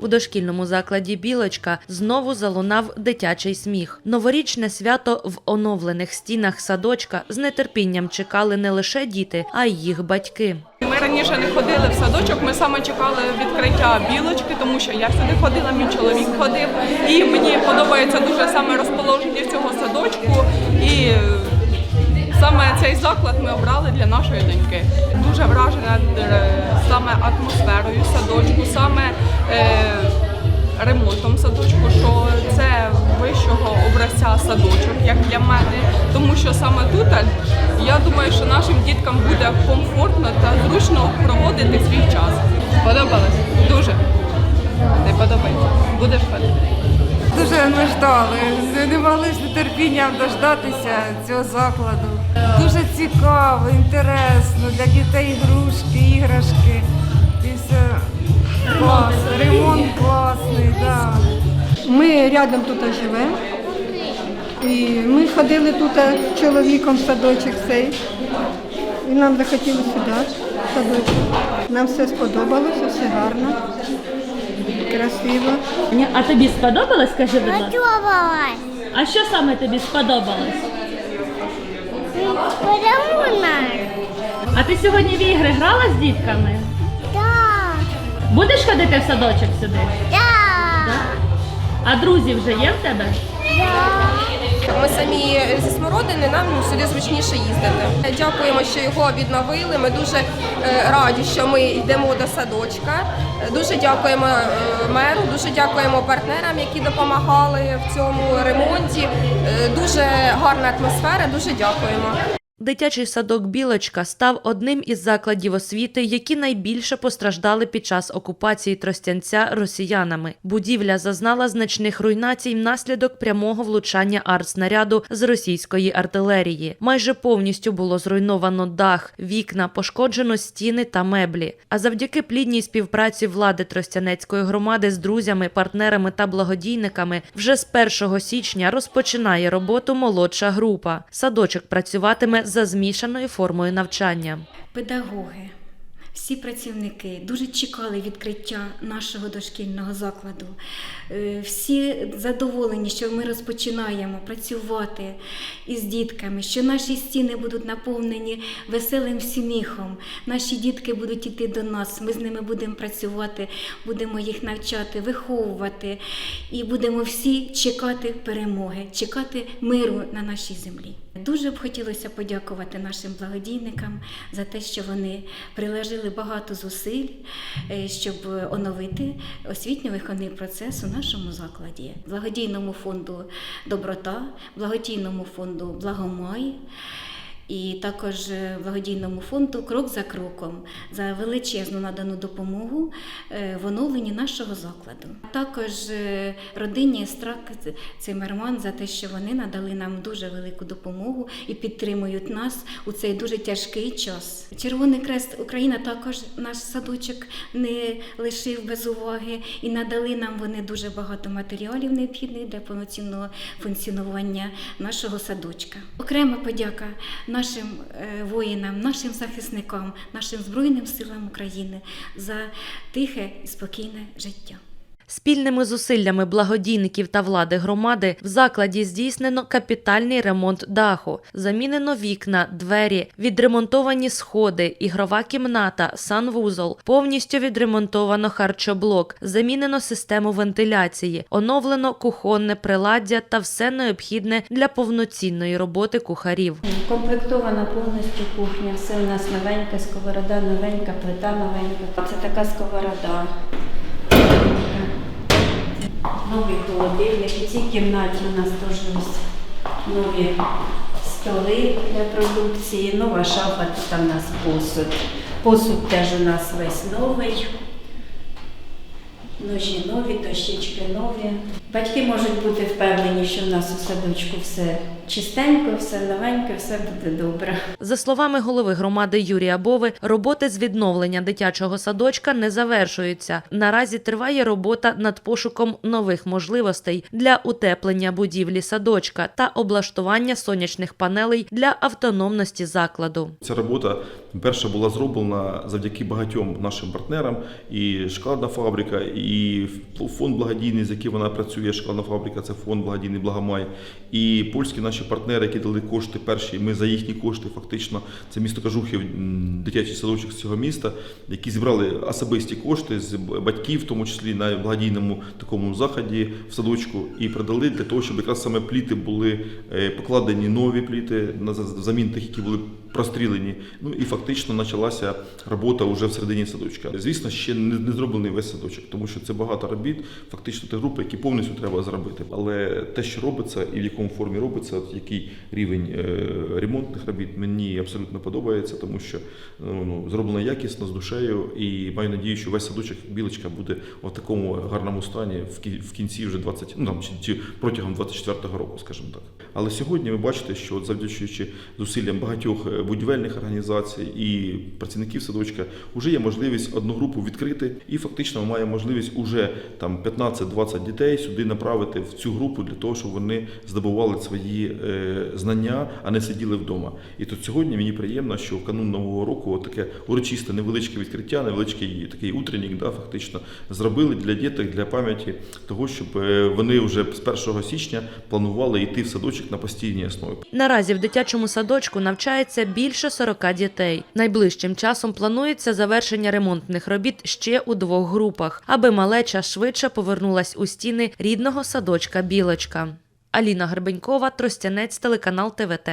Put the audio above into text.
У дошкільному закладі Білочка знову залунав дитячий сміх. Новорічне свято в оновлених стінах садочка з нетерпінням чекали не лише діти, а й їх батьки. Ми раніше не ходили в садочок. Ми саме чекали відкриття білочки, тому що я сюди ходила, мій чоловік ходив. І мені подобається дуже саме розположення цього садочку. І саме цей заклад ми обрали для нашої доньки. Дуже вражена е, саме атмосферою садочку, саме е, ремонтом садочку, що це вищого образця садочок, як для мене. Тому що саме тут е, я думаю, що нашим діткам буде комфортно та зручно проводити свій час. Подобалось? Дуже. Не подобається. Будеш ходити? Дуже ми ждали, не- могли з нетерпінням дождатися цього закладу. Дуже цікаво, інтересно, для дітей ігрушки, іграшки. І все клас, ремонт класний, да. Ми рядом тут живемо. І ми ходили тут з чоловіком в садочок цей. І нам захотілося сюди, в садочок. Нам все сподобалося, все гарно, красиво. Ні, А тобі сподобалось, скажи, будь ласка? Сподобалось. А що саме тобі сподобалось? Подарунок. А ти сьогодні в ігри грала з дітками? Так. Будеш ходити в садочок сюди? Да. А друзі вже є в тебе? Ми самі зі Смородини, нам сюди зручніше їздити. Дякуємо, що його відновили. Ми дуже е, раді, що ми йдемо до садочка. Дуже дякуємо е, меру, дуже дякуємо партнерам, які допомагали в цьому ремонті. Е, Дуже гарна атмосфера, дуже дякуємо. Дитячий садок Білочка став одним із закладів освіти, які найбільше постраждали під час окупації Тростянця росіянами. Будівля зазнала значних руйнацій внаслідок прямого влучання артснаряду з російської артилерії. Майже повністю було зруйновано дах, вікна, пошкоджено стіни та меблі. А завдяки плідній співпраці влади Тростянецької громади з друзями, партнерами та благодійниками вже з 1 січня розпочинає роботу молодша група. Садочок працюватиме за змішаною формою навчання. педагоги, всі працівники дуже чекали відкриття нашого дошкільного закладу. Е, Всі задоволені, що ми розпочинаємо працювати із дітками, що наші стіни будуть наповнені веселим сміхом. Наші дітки будуть йти до нас. Ми з ними будемо працювати, будемо їх навчати, виховувати і будемо всі чекати перемоги, чекати миру на нашій землі. Дуже б хотілося подякувати нашим благодійникам за те, що вони приложили багато зусиль, е, щоб оновити освітньо-виховний процес у нашому закладі. Благодійному фонду Доброта, благодійному фонду Благомай. І також е, благодійному фонду Крок за кроком за величезну надану допомогу е, в оновленні нашого закладу. Також е, родині Страк Цимерман за те, що вони надали нам дуже велику допомогу і підтримують нас у цей дуже тяжкий час. Червоний Крест Україна також наш садочок не лишив без уваги і надали нам вони дуже багато матеріалів необхідних для повноцінного функціонування нашого садочка. Окрема подяка нашим е, воїнам, нашим захисникам, нашим Збройним силам України за тихе і спокійне життя. Спільними зусиллями благодійників та влади громади в закладі здійснено капітальний ремонт даху, замінено вікна, двері, відремонтовані сходи, ігрова кімната, санвузол, повністю відремонтовано харчоблок, замінено систему вентиляції, оновлено кухонне приладдя та все необхідне для повноцінної роботи кухарів. Комплектована повністю кухня, все у нас новеньке, сковорода новенька, плита новенька. Це така сковорода. Новий холодильник. У цій кімнаті у нас теж нові столи для продукції, нова шафа, тут у нас посуд. Посуд теж у нас весь новий. Ножі нові, дощечки нові. Батьки можуть бути впевнені, що в нас у садочку все чистенько, все новеньке, все буде добре. За словами голови громади Юрія Бови, роботи з відновлення дитячого садочка не завершуються. Наразі триває робота над пошуком нових можливостей для утеплення будівлі садочка та облаштування сонячних панелей для автономності закладу. Ця робота перша була зроблена завдяки багатьом нашим партнерам. І шоколадна фабрика, і фонд благодійний, з яким вона працює. Шоколадна фабрика це фонд благодійний Благомай. І польські наші партнери, які дали кошти перші. Ми за їхні кошти, фактично, це місто Кажухів, дитячий садочок з цього міста, які зібрали особисті кошти з батьків, в тому числі на благодійному такому заході в садочку, і продали для того, щоб якраз саме пліти були е, покладені нові пліти на замін тих, які були прострілені. Ну і фактично почалася робота вже всередині садочка. Звісно, ще не, зроблений весь садочок, тому що це багато робіт, фактично ті групи, які повністю треба зробити. Але те, що робиться і в якому формі робиться, от який рівень е, ремонтних робіт, мені абсолютно подобається, тому що ну, зроблено якісно з душею, і маю надію, що весь садочок білочка буде в такому гарному стані в кі- в кінці вже 20, ну там чи, протягом 24-го року, скажімо так. Але сьогодні ви бачите, що завдячуючи зусиллям багатьох е, будівельних організацій і працівників садочка, вже є можливість одну групу відкрити, і фактично ми маємо можливість уже там 15-20 дітей сюди направити в цю групу для того, щоб вони здобували свої е, знання, а не сиділи вдома. І тут сьогодні мені приємно, що в канун нового року таке урочисте невеличке відкриття, невеличкий такий утреннік, да, фактично зробили для діток для пам'яті того, щоб е, вони вже з 1 січня планували йти в садочок на постійній основі. Наразі в дитячому садочку навчається більше 40 дітей. Найближчим часом планується завершення ремонтних робіт ще у двох групах, аби малеча швидше повернулась у стіни рідного садочка Білочка. Аліна Гребенькова, Тростянець, телеканал ТВТ.